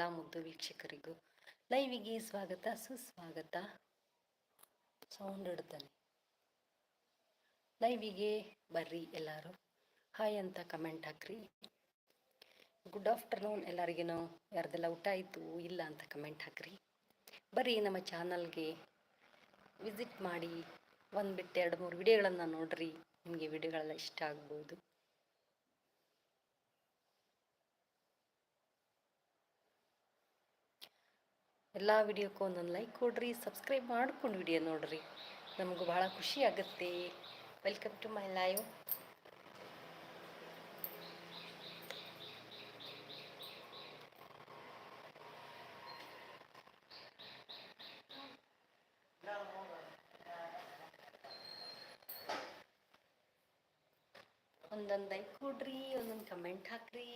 ಎಲ್ಲ ಮುದ್ದು ವೀಕ್ಷಕರಿಗೂ ಲೈವಿಗೆ ಸ್ವಾಗತ, ಸುಸ್ವಾಗತ. ಸೌಂಡ್ ಇಡ್ತಾನೆ ಲೈವಿಗೆ ಬರ್ರಿ ಎಲ್ಲರೂ. ಹಾಯ್ ಅಂತ ಕಮೆಂಟ್ ಹಾಕ್ರಿ. ಗುಡ್ ಆಫ್ಟರ್ನೂನ್ ಎಲ್ಲರಿಗೂ. ಯಾರ್ದೆಲ್ಲ ಊಟ ಆಯಿತು, ಇಲ್ಲ ಅಂತ ಕಮೆಂಟ್ ಹಾಕ್ರಿ. ಬರ್ರಿ ನಮ್ಮ ಚಾನಲ್ಗೆ. ವಿಸಿಟ್ ಮಾಡಿ. ಒಂದು ಬಿಟ್ಟು ಎರಡು ಮೂರು ವಿಡಿಯೋಗಳನ್ನು ನೋಡ್ರಿ. ನಿಮಗೆ ವಿಡಿಯೋಗಳೆಲ್ಲ ಇಷ್ಟ ಆಗ್ಬೋದು. ಎಲ್ಲ ವಿಡಿಯೋಕ್ಕೂ ಒಂದೊಂದು ಲೈಕ್ ಕೊಡ್ರಿ ಸಬ್ಸ್ಕ್ರೈಬ್ ಮಾಡ್ಕೊಂಡು ವಿಡಿಯೋ ನೋಡ್ರಿ. ನಮಗೂ ಭಾಳ ಖುಷಿ ಆಗುತ್ತೆ. ವೆಲ್ಕಮ್ ಟು ಮೈ ಲೈವ್ ಒಂದೊಂದು ಲೈಕ್ ಕೊಡ್ರಿ, ಒಂದೊಂದು ಕಮೆಂಟ್ ಹಾಕ್ರಿ.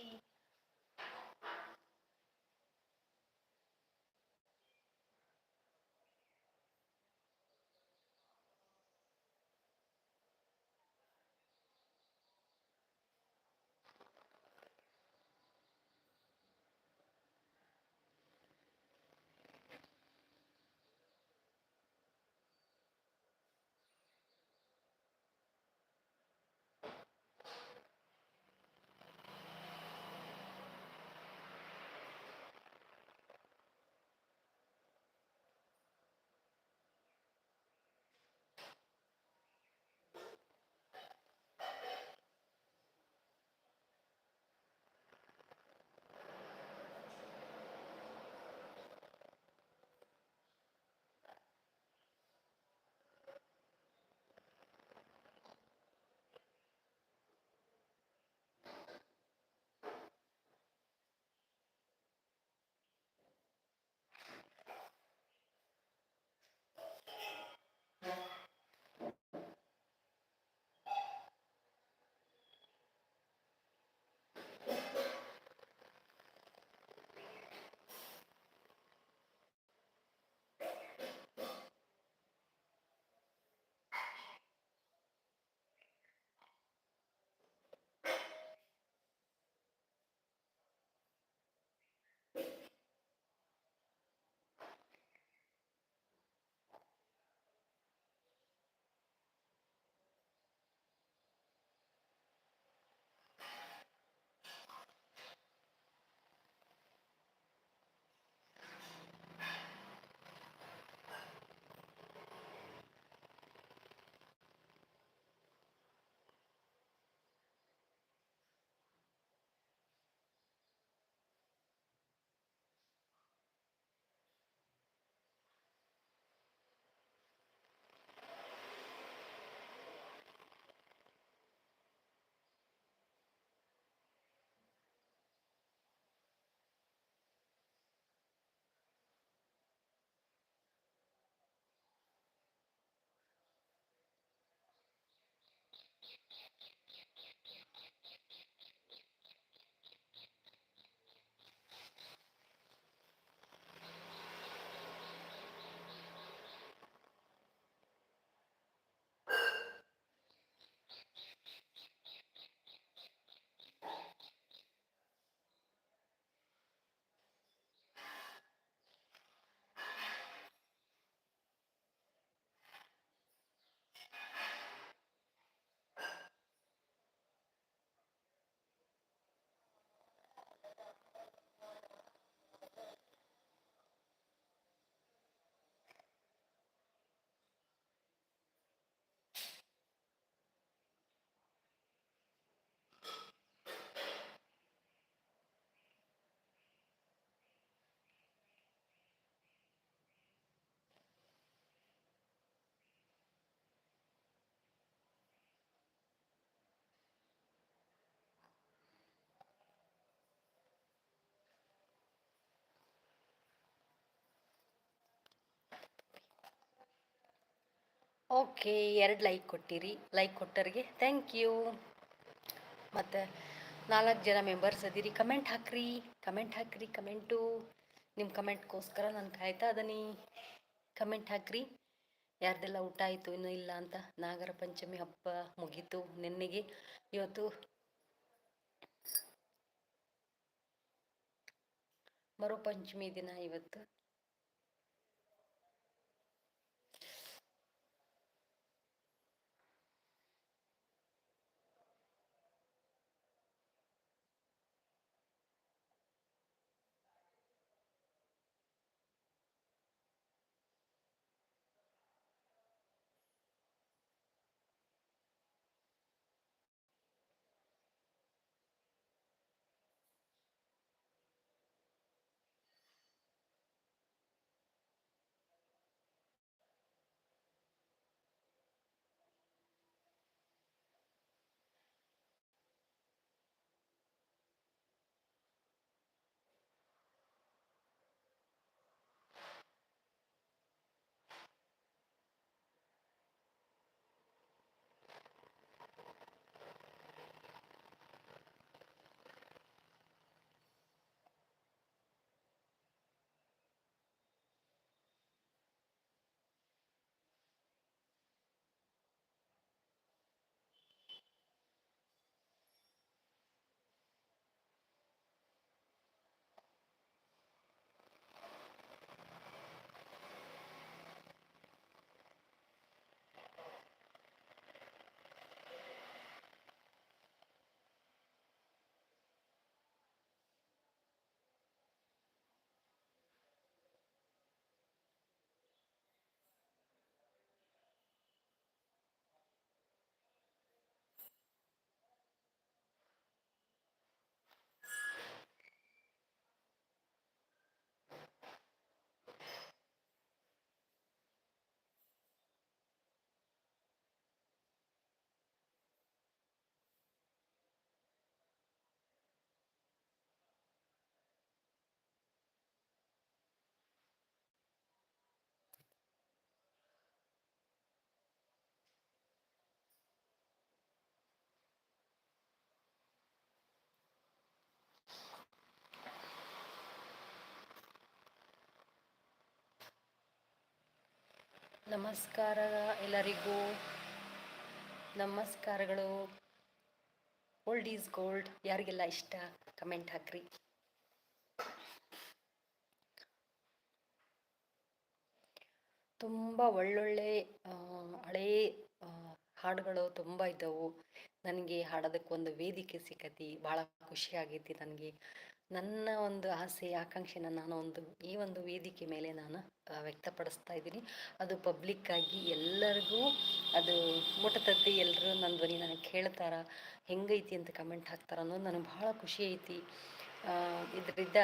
ಓಕೆ, ಎರಡು ಲೈಕ್ ಕೊಟ್ಟಿರಿ. ಲೈಕ್ ಕೊಟ್ಟರಿಗೆ ಥ್ಯಾಂಕ್ ಯು ಮತ್ತು ನಾಲ್ಕು ಜನ ಮೆಂಬರ್ಸ್ ಅದೀರಿ ಕಮೆಂಟ್ ಹಾಕ್ರಿ. ಕಮೆಂಟ್ ಹಾಕ್ರಿ ಕಮೆಂಟು ನಿಮ್ಮ ಕಮೆಂಟ್ಗೋಸ್ಕರ ನಾನು ಕಾಯ್ತಾ ಅದನಿ. ಕಮೆಂಟ್ ಹಾಕ್ರಿ. ಯಾರ್ದೆಲ್ಲ ಊಟ ಆಯಿತು, ಇನ್ನೂ ಇಲ್ಲ ಅಂತ. ನಾಗರ ಪಂಚಮಿ ಹಬ್ಬ ಮುಗೀತು ನಿನ್ನೆಗೆ. ಇವತ್ತು ಮರುಪಂಚಮಿ ದಿನ ಇವತ್ತು. ನಮಸ್ಕಾರ ಎಲ್ಲರಿಗೂ. ನಮಸ್ಕಾರಗಳು. ಓಲ್ಡ್ ಈಸ್ ಗೋಲ್ಡ್ ಯಾರಿಗೆಲ್ಲ ಇಷ್ಟ ಕಮೆಂಟ್ ಹಾಕ್ರಿ. ತುಂಬ ಒಳ್ಳೊಳ್ಳೆ ಹಳೇ ಹಾಡುಗಳು ತುಂಬ ಇದ್ದವು. ನನಗೆ ಹಾಡೋದಕ್ಕೆ ಒಂದು ವೇದಿಕೆ ಸಿಕ್ಕತಿ, ಭಾಳ ಖುಷಿ ಆಗೈತಿ ನನಗೆ. ನನ್ನ ಒಂದು ಆಸೆ, ಆಕಾಂಕ್ಷೆನ ನಾನು ಒಂದು, ಈ ಒಂದು ವೇದಿಕೆ ಮೇಲೆ ನಾನು ವ್ಯಕ್ತಪಡಿಸ್ತಾ ಇದ್ದೀನಿ. ಅದು ಪಬ್ಲಿಕ್ಕಾಗಿ ಎಲ್ಲರಿಗೂ, ಅದು ಮುಟ್ಟತದ್ದಿ ಎಲ್ಲರೂ ನನ್ನ ಧ್ವನಿ ನನಗೆ ಕೇಳ್ತಾರ, ಹೆಂಗೈತಿ ಅಂತ ಕಮೆಂಟ್ ಹಾಕ್ತಾರ ಅನ್ನೋದು ನನಗೆ ಭಾಳ ಖುಷಿ ಐತಿ. ಇದರಿಂದ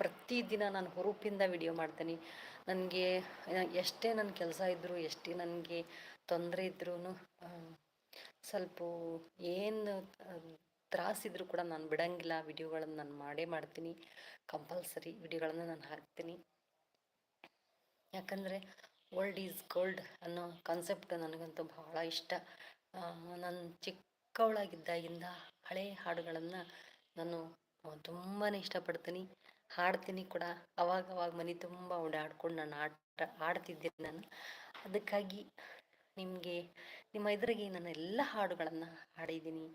ಪ್ರತಿದಿನ ನಾನು ಹುರುಪಿಂದ ವಿಡಿಯೋ ಮಾಡ್ತೀನಿ. ನನಗೆ ಎಷ್ಟೇ ನನ್ನ ಕೆಲಸ ಇದ್ದರೂ ಎಷ್ಟೇ ನನಗೆ ತೊಂದರೆ ಇದ್ರೂ ಸ್ವಲ್ಪ, ಏನು ತ್ರಾಸಿದ್ರು ಕೂಡ ನಾನು ಬಿಡಂಗಿಲ್ಲ. ವಿಡಿಯೋಗಳನ್ನು ನಾನು ಮಾಡೇ ಮಾಡ್ತೀನಿ. ಕಂಪಲ್ಸರಿ ವಿಡಿಯೋಗಳನ್ನು ನಾನು ಹಾಕ್ತೀನಿ. ಯಾಕಂದರೆ ಓಲ್ಡ್ ಈಸ್ ಗೋಲ್ಡ್ ಅನ್ನೋ ಕಾನ್ಸೆಪ್ಟ್ ನನಗಂತೂ ಬಹಳ ಇಷ್ಟ. ನಾನು ಚಿಕ್ಕವಳಾಗಿದ್ದಾಗಿಂದ ಹಳೆ ಹಾಡುಗಳನ್ನು ನಾನು ತುಂಬಾ ಇಷ್ಟಪಡ್ತೀನಿ. ಹಾಡ್ತೀನಿ ಕೂಡ. ಅವಾಗ ಅವಾಗ ಮನೆ ತುಂಬ ಓಡಾಡ್ಕೊಂಡು ನಾನು ಆಟ, ಆಡ್ತಿದ್ದೆ ನಾನು. ಅದಕ್ಕಾಗಿ ನಿಮಗೆ, ನಿಮ್ಮ ಎದುರಿಗೆ ನಾನು ಎಲ್ಲ ಹಾಡುಗಳನ್ನು ಹಾಡಿದ್ದೀನಿ.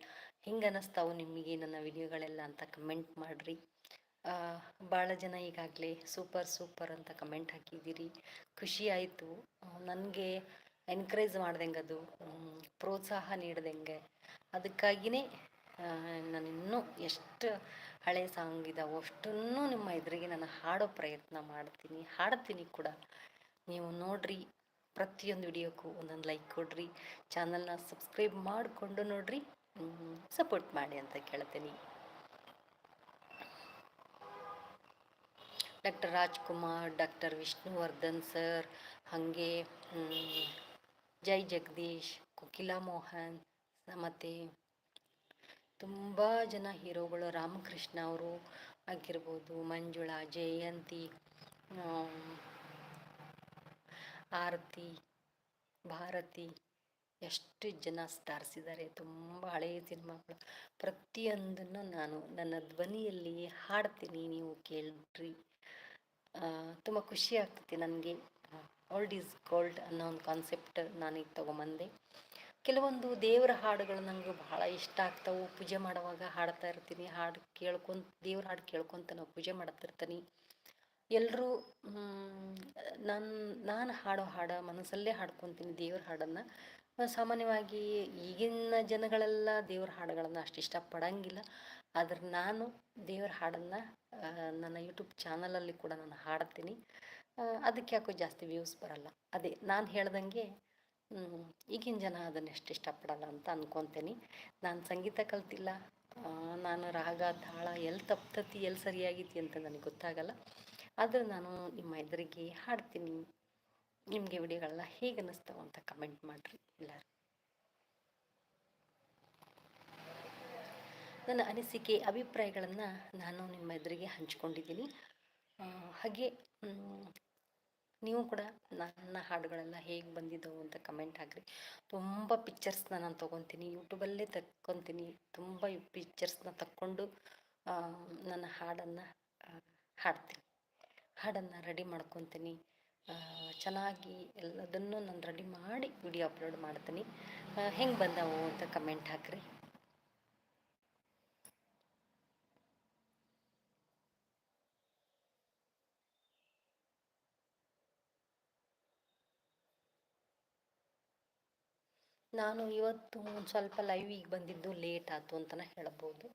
ಹೆಂಗೆ ಅನ್ನಿಸ್ತಾವು ನಿಮಗೆ ನನ್ನ ವಿಡಿಯೋಗಳೆಲ್ಲ ಅಂತ ಕಮೆಂಟ್ ಮಾಡಿರಿ. ಭಾಳ ಜನ ಈಗಾಗಲೇ ಸೂಪರ್ ಸೂಪರ್ ಅಂತ ಕಮೆಂಟ್ ಹಾಕಿದ್ದೀರಿ. ಖುಷಿ ಆಯಿತು. ನನಗೆ ಎನ್ಕರೇಜ್ ಮಾಡ್ದಂಗೆ ಅದು ಪ್ರೋತ್ಸಾಹ ನೀಡ್ದಂಗೆ. ಅದಕ್ಕಾಗಿಯೇ ನಾನು ಇನ್ನೂ ಎಷ್ಟು ಹಳೆ ಸಾಂಗ್ ಇದಾವೆ ಅಷ್ಟನ್ನು ನಿಮ್ಮ ಎದುರಿಗೆ ನಾನು ಹಾಡೋ ಪ್ರಯತ್ನ ಮಾಡ್ತೀನಿ. ಹಾಡ್ತೀನಿ ಕೂಡ. ನೀವು ನೋಡ್ರಿ, ಪ್ರತಿಯೊಂದು ವಿಡಿಯೋಕ್ಕೂ ಒಂದೊಂದು ಲೈಕ್ ಕೊಡ್ರಿ. ಚಾನಲ್ನ ಸಬ್ಸ್ಕ್ರೈಬ್ ಮಾಡಿಕೊಂಡು ನೋಡ್ರಿ. ಸಪೋರ್ಟ್ ಮಾಡಿ ಅಂತ ಕೇಳ್ತೀನಿ. Doctor Rajkumar doctor Vishnuvardhan sir ಹಾಗೆ ಜೈ ಜಗದೀಶ್, ಕುಕಿಲಾ ಮೋಹನ್ ಮತ್ತು ತುಂಬ ಜನ ಹೀರೋಗಳು ರಾಮಕೃಷ್ಣ ಅವರು ಆಗಿರ್ಬೋದು, ಮಂಜುಳಾ, ಜಯಂತಿ ಆರತಿ, ಭಾರತಿ. ಎಷ್ಟು ಜನ ಸ್ಟಾರ್ಸ್ ಇದ್ದಾರೆ ತುಂಬ ಹಳೆಯ ಸಿನಿಮಾಗಳು. ಪ್ರತಿಯೊಂದನ್ನು ನಾನು ನನ್ನ ಧ್ವನಿಯಲ್ಲಿ ಹಾಡ್ತೀನಿ, ನೀವು ಕೇಳ್ರಿ ತುಂಬ ಖುಷಿ ಆಗ್ತೈತಿ ನನಗೆ. ಓಲ್ಡ್ ಈಸ್ ಗೋಲ್ಡ್ ಅನ್ನೋ ಒಂದು ಕಾನ್ಸೆಪ್ಟ್ ನಾನೀಗ ತೊಗೊಂಬಂದೆ. ಕೆಲವೊಂದು ದೇವರ ಹಾಡುಗಳು ನನಗೆ ಬಹಳ ಇಷ್ಟ ಆಗ್ತಾವೆ. ಪೂಜೆ ಮಾಡುವಾಗ ಹಾಡ್ತಾ ಇರ್ತೀನಿ. ಹಾಡು ಕೇಳ್ಕೊಂತ, ದೇವ್ರ ಹಾಡು ಕೇಳ್ಕೊತ ನಾವು ಪೂಜೆ ಮಾಡ್ತಿರ್ತೀನಿ ಎಲ್ಲರೂ ನಾನು ನಾನು ಹಾಡೋ ಹಾಡು ಮನಸ್ಸಲ್ಲೇ ಹಾಡ್ಕೊತೀನಿ ದೇವ್ರ ಹಾಡನ್ನು. ಸಾಮಾನ್ಯವಾಗಿ ಈಗಿನ ಜನಗಳೆಲ್ಲ ದೇವ್ರ ಹಾಡುಗಳನ್ನು ಅಷ್ಟು ಇಷ್ಟಪಡಂಗಿಲ್ಲ. ಆದ್ರೆ ನಾನು ದೇವ್ರ ಹಾಡನ್ನು ನನ್ನ ಯೂಟ್ಯೂಬ್ ಚಾನಲಲ್ಲಿ ಕೂಡ ನಾನು ಹಾಡ್ತೀನಿ. ಅದಕ್ಕೆ ಯಾಕೋ ಜಾಸ್ತಿ ವ್ಯೂಸ್ ಬರಲ್ಲ. ಅದೇ ನಾನು ಹೇಳ್ದಂಗೆ ಈಗಿನ ಜನ ಅದನ್ನು ಎಷ್ಟು ಇಷ್ಟಪಡಲ್ಲ ಅಂತ ಅಂದ್ಕೊತೀನಿ ನಾನು ಸಂಗೀತ ಕಲ್ತಿಲ್ಲ. ನಾನು ರಾಗ, ತಾಳ ಎಲ್ಲಿ ತಪ್ತತಿ ಎಲ್ಲಿ ಸರಿಯಾಗಿತಿ ಅಂತ ನನಗೆ ಗೊತ್ತಾಗಲ್ಲ. ಆದರೂ ನಾನು ನಿಮ್ಮ ಎದುರಿಗೆ ಹಾಡ್ತೀನಿ. ನಿಮಗೆ ವಿಡಿಯೋಗಳನ್ನ ಹೇಗೆ ಅನ್ನಿಸ್ತಾವ ಅಂತ ಕಮೆಂಟ್ ಮಾಡಿರಿ ಎಲ್ಲರೂ. ನನ್ನ ಅನಿಸಿಕೆ, ಅಭಿಪ್ರಾಯಗಳನ್ನು ನಾನು ನಿಮ್ಮ ಎದುರಿಗೆ ಹಂಚಿಕೊಂಡಿದ್ದೀನಿ. ಹಾಗೆ ನೀವು ಕೂಡ ನನ್ನ ಹಾಡುಗಳೆಲ್ಲ ಹೇಗೆ ಬಂದಿದ್ದವು ಅಂತ ಕಮೆಂಟ್ ಹಾಕಿರಿ. ತುಂಬ ಪಿಕ್ಚರ್ಸ್ನ ನಾನು ತೊಗೊತೀನಿ ಯೂಟ್ಯೂಬಲ್ಲೇ ತಕ್ಕೊತೀನಿ. ತುಂಬ ಪಿಕ್ಚರ್ಸ್ನ ತಕ್ಕೊಂಡು ನನ್ನ ಹಾಡನ್ನು ಹಾಡ್ತೀನಿ. ಹಾಡನ್ನು ರೆಡಿ ಮಾಡ್ಕೊತೀನಿ. ಚೆನ್ನಾಗಿ ಎಲ್ಲದನ್ನು ನಾನು ರೆಡಿ ಮಾಡಿ ವಿಡಿಯೋ ಅಪ್ಲೋಡ್ ಮಾಡ್ತೀನಿ. ಹೆಂಗೆ ಬಂದವು ಅಂತ ಕಮೆಂಟ್ ಹಾಕಿರಿ. ನಾನು ಇವತ್ತು ಒಂದು ಸ್ವಲ್ಪ ಲೈವಿಗೆ ಬಂದಿದ್ದು ಲೇಟ್ ಆಯಿತು ಅಂತಲೇ ಹೇಳ್ಬೋದು.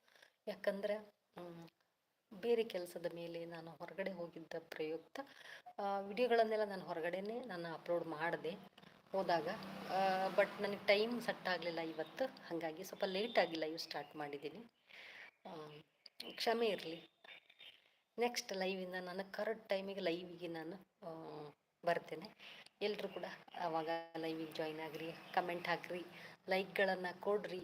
ಯಾಕಂದರೆ ಬೇರೆ ಕೆಲಸದ ಮೇಲೆ ನಾನು ಹೊರಗಡೆ ಹೋಗಿದ್ದ ಪ್ರಯುಕ್ತ ವಿಡಿಯೋಗಳನ್ನೆಲ್ಲ ನಾನು ಹೊರಗಡೆನೇ ನಾನು ಅಪ್ಲೋಡ್ ಮಾಡಿದೆ. ಹೋದಾಗ ಬಟ್ ನನಗೆ ಟೈಮ್ ಸೆಟ್ ಆಗಲಿಲ್ಲ ಇವತ್ತು. ಹಾಗಾಗಿ ಸ್ವಲ್ಪ ಲೇಟಾಗಿ ಲೈವ್ ಸ್ಟಾರ್ಟ್ ಮಾಡಿದ್ದೀನಿ. ಕ್ಷಮೆ ಇರಲಿ. ನೆಕ್ಸ್ಟ್ ಲೈವಿಂದ ನಾನು ಕರೆಕ್ಟ್ ಟೈಮಿಗೆ ಲೈವಿಗೆ ನಾನು ಬರ್ತೇನೆ. ಎಲ್ಲರೂ ಕೂಡ ಆವಾಗ ಲೈವಿಗೆ ಜಾಯ್ನ್ ಆಗ್ರಿ ಕಮೆಂಟ್ ಹಾಕ್ರಿ ಲೈಕ್ಗಳನ್ನು ಕೊಡ್ರಿ.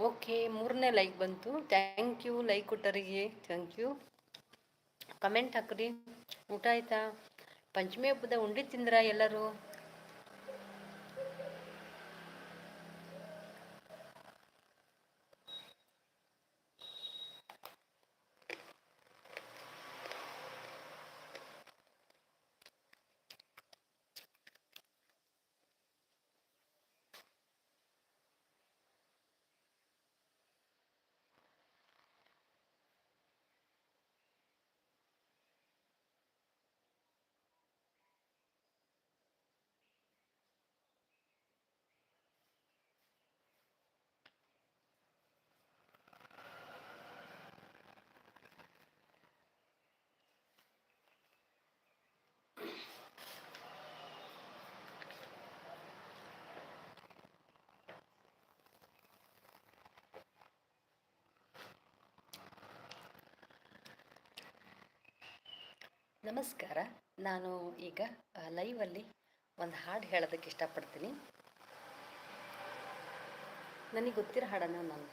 ಓಕೆ, ಮೂರನೇ ಲೈಕ್ ಬಂತು. ಥ್ಯಾಂಕ್ ಯು ಲೈಕ್ ಕೊಟ್ಟರಿಗೆ. ಥ್ಯಾಂಕ್ ಯು ಕಮೆಂಟ್ ಹಾಕ್ರಿ. ಊಟ ಆಯ್ತಾ? ಪಂಚಮಿ ಹಬ್ಬದ ಉಂಡಿ ತಿಂದ್ರ ಎಲ್ಲರೂ? ನಮಸ್ಕಾರ. ನಾನು ಈಗ ಲೈವಲ್ಲಿ ಒಂದು ಹಾಡು ಹೇಳೋದಕ್ಕೆ ಇಷ್ಟಪಡ್ತೀನಿ. ನನಗೆ ಗೊತ್ತಿರೋ ಹಾಡನ್ನು ನಾನು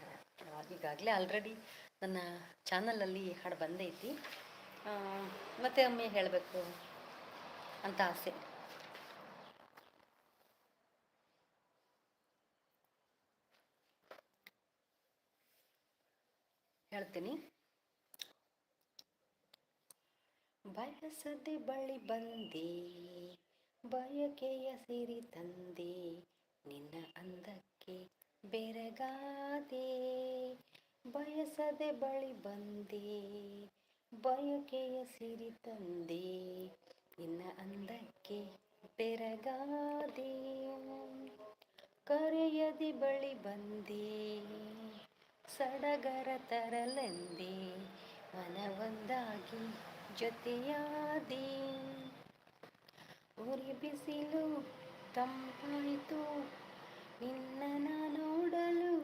ಈಗಾಗಲೇ ಆಲ್ರೆಡಿ ನನ್ನ ಚಾನಲಲ್ಲಿ ಈ ಹಾಡು ಬಂದೈತಿ ಮತ್ತೆ ಒಮ್ಮೆ ಹೇಳಬೇಕು ಅಂತ ಆಸೆ. ಹೇಳ್ತೀನಿ. ಬಯಸದೆ ಬಳಿ ಬಂದೆ, ಬಯಕೆಯ ಸಿರಿ ತಂದೆ, ನಿನ್ನ ಅಂದಕ್ಕೆ ಬೆರಗಾದೆ. ಬಯಸದೆ ಬಳಿ ಬಂದೆ, ಬಯಕೆಯ ಸಿರಿ ತಂದೆ, ನಿನ್ನ ಅಂದಕ್ಕೆ ಬೆರಗಾದೆ. ಕರೆಯದಿ ಬಳಿ ಬಂದೆ, ಸಡಗರ ತರಲೆಂದೆ, ಮನವೊಂದಾಗಿ ಜೊತೆಯಾದೆ. ಉರಿ ಬಿಸಿಲು ತಂಪಾಯಿತು, ನಿನ್ನ ನೋಡಲು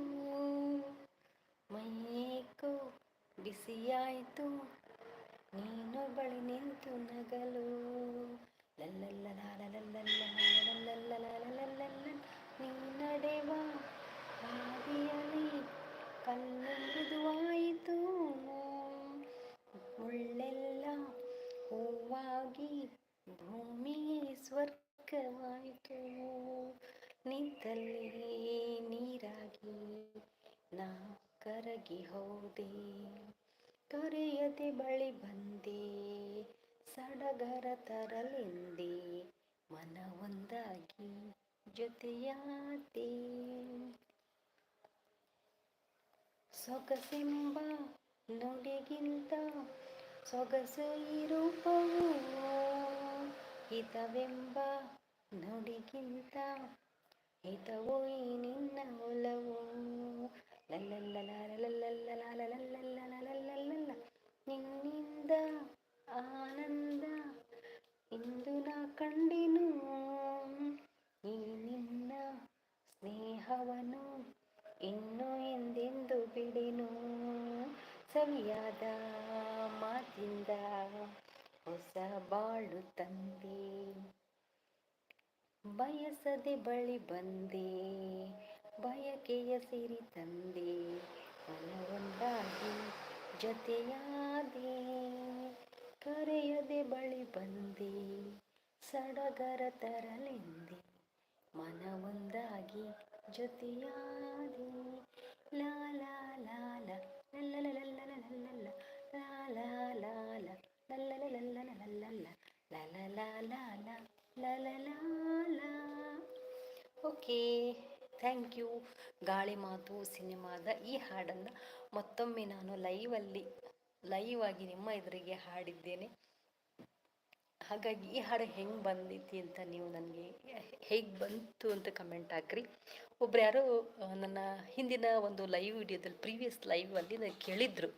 ಮೈಯೇಕೋ ಬಿಸಿಯಾಯಿತು. ನೀನು ಬಳಿ ನಿಂತು ನಗಲು. ನೀ ನಡೆವ ಹಾದಿಯಲಿ ಕಲ್ಲು ಮೃದುವಾಯಿತು ಮುಳ್ಳೆಲ್ಲ ಹೂವಾಗಿ ಭೂಮಿ ಸ್ವರ್ಗವಾಯಿತು. ನಿಂತಲ್ಲಿ ನೀರಾಗಿ ನಾ ಕರಗಿ ಹೋದೆ. ಕರೆಯದೆ ಬಳಿ ಬಂದೆ. ಸಡಗರ ತರಲೆಂದೆ ಮನ ಒಂದಾಗಿ ಜೊತೆಯಾದೆ. ಸೊಗಸೆಂಬ ನುಡಿಗಿಂತ ಸೊಗಸು ಈ ರೂಪವು ಹಿತವೆಂಬ ನುಡಿಗಿಂತ. ಹಿತವು ಈ ನಿನ್ನ ಒಲವು. ನಿನ್ನಿಂದ ಆನಂದ ಇಂದು ನಾ ಕಂಡೆನು. ಈ ನಿನ್ನ ಸ್ನೇಹವನು ಇನ್ನು ಎಂದೆಂದು ಬಿಡೆನು. ಸವಿಯಾದ ಮಾತಿಂದ ಹೊಸ ಬಾಳು ತಂದೆ. ಬಯಸದೆ ಬಳಿ ಬಂದೆ, ಬಯಕೆಯ ಸಿರಿ ತಂದೆ. ಮನವೊಂದಾಗಿ ಜೊತೆಯಾದೆ, ಕರೆಯದೆ ಬಳಿ ಬಂದೆ. ಸಡಗರ ತರಲೆಂದೆ, ಮನವೊಂದಾಗಿ ಜೊತೆಯಾದೆ. ಲಾಲ ಲಾ. Okay thank you Gaali Maathu ಸಿನಿಮಾದ ಈ ಹಾಡನ್ನು ಮತ್ತೊಮ್ಮೆ ನಾನು ಲೈವಲ್ಲಿ ಲೈವ್ ಆಗಿ ನಿಮ್ಮ ಎದುರಿಗೆ ಹಾಡಿದ್ದೇನೆ ಹಾಗಾಗಿ ಈ ಹಾಡು ಹೆಂಗೆ ಬಂದೈತಿ ಅಂತ ನೀವು ನನಗೆ ಹೇಗೆ ಬಂತು ಅಂತ ಕಮೆಂಟ್ ಹಾಕ್ರಿ. ಒಬ್ರು ಯಾರೋ ನನ್ನ ಹಿಂದಿನ ಒಂದು ಲೈವ್ ವಿಡಿಯೋದಲ್ಲಿ ಪ್ರೀವಿಯಸ್ ಅಲ್ಲಿ ನನಗೆ ಕೇಳಿದ್ರು,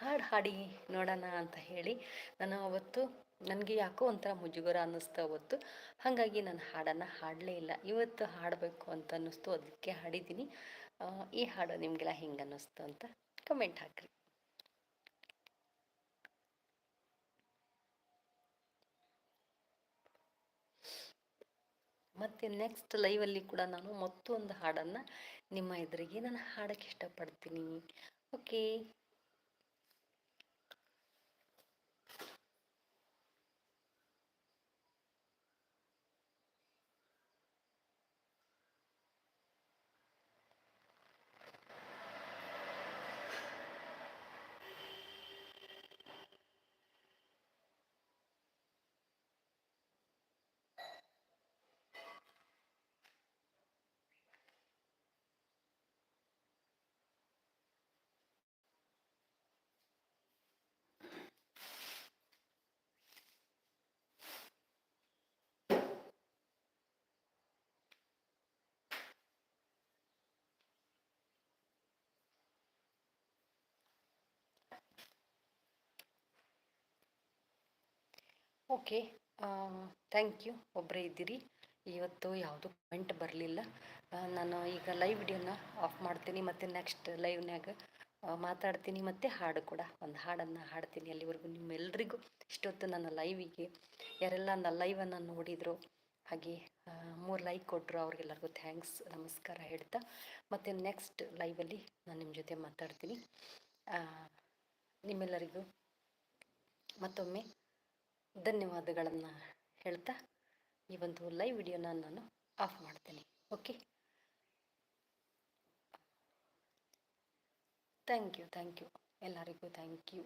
ಹಾಡು ಹಾಡಿ ನೋಡೋಣ ಅಂತ ಹೇಳಿ. ನಾನು ಅವತ್ತು, ನನಗೆ ಯಾಕೋ ಒಂಥರ ಮುಜುಗರ ಅನ್ನಿಸ್ತು ಅವತ್ತು. ಹಾಗಾಗಿ ನಾನು ಹಾಡನ್ನು ಹಾಡಲೇ ಇಲ್ಲ. ಇವತ್ತು ಹಾಡಬೇಕು ಅಂತ ಅನ್ನಿಸ್ತು, ಅದಕ್ಕೆ ಹಾಡಿದ್ದೀನಿ. ಈ ಹಾಡು ನಿಮಗೆಲ್ಲ ಹೆಂಗೆ ಅನ್ನಿಸ್ತು ಅಂತ ಕಮೆಂಟ್ ಹಾಕ್ರಿ. ಮತ್ತು ನೆಕ್ಸ್ಟ್ ಲೈವಲ್ಲಿ ಕೂಡ ನಾನು ಮತ್ತೊಂದು ಹಾಡನ್ನು ನಿಮ್ಮ ಎದುರಿಗೆ ನಾನು ಹಾಡೋಕ್ಕೆ ಇಷ್ಟಪಡ್ತೀನಿ. ಓಕೆ ಓಕೆ ಥ್ಯಾಂಕ್ ಯು ಒಬ್ಬರೇ ಇದ್ದೀರಿ. ಇವತ್ತು ಯಾವುದು ಕಮೆಂಟ್ ಬರಲಿಲ್ಲ. ನಾನು ಈಗ ಲೈವ್ ವಿಡಿಯೋನ ಆಫ್ ಮಾಡ್ತೀನಿ. ಮತ್ತು ನೆಕ್ಸ್ಟ್ ಲೈವ್ನಾಗ ಮಾತಾಡ್ತೀನಿ. ಮತ್ತು ಹಾಡು ಕೂಡ. ಒಂದು ಹಾಡನ್ನು ಹಾಡ್ತೀನಿ ಅಲ್ಲಿವರೆಗೂ ನಿಮ್ಮೆಲ್ಲರಿಗೂ ಇಷ್ಟೊತ್ತು ನನ್ನ ಲೈವಿಗೆ ಯಾರೆಲ್ಲ ನನ್ನ ಲೈವನ್ನು ನೋಡಿದರು, ಹಾಗೆ ಮೂರು ಲೈಕ್ ಕೊಟ್ಟರು ಅವ್ರಿಗೆಲ್ಲರಿಗೂ ಥ್ಯಾಂಕ್ಸ್ ನಮಸ್ಕಾರ ಹೇಳ್ತಾ, ಮತ್ತು ನೆಕ್ಸ್ಟ್ ಲೈವಲ್ಲಿ ನಾನು ನಿಮ್ಮ ಜೊತೆ ಮಾತಾಡ್ತೀನಿ. ನಿಮ್ಮೆಲ್ಲರಿಗೂ ಮತ್ತೊಮ್ಮೆ ಧನ್ಯವಾದಗಳನ್ನು ಹೇಳ್ತಾ ಈ ಒಂದು ಲೈವ್ ವಿಡಿಯೋನ ನಾನು ಆಫ್ ಮಾಡ್ತೀನಿ. Okay thank you thank you ಎಲ್ಲರಿಗೂ ಥ್ಯಾಂಕ್ ಯು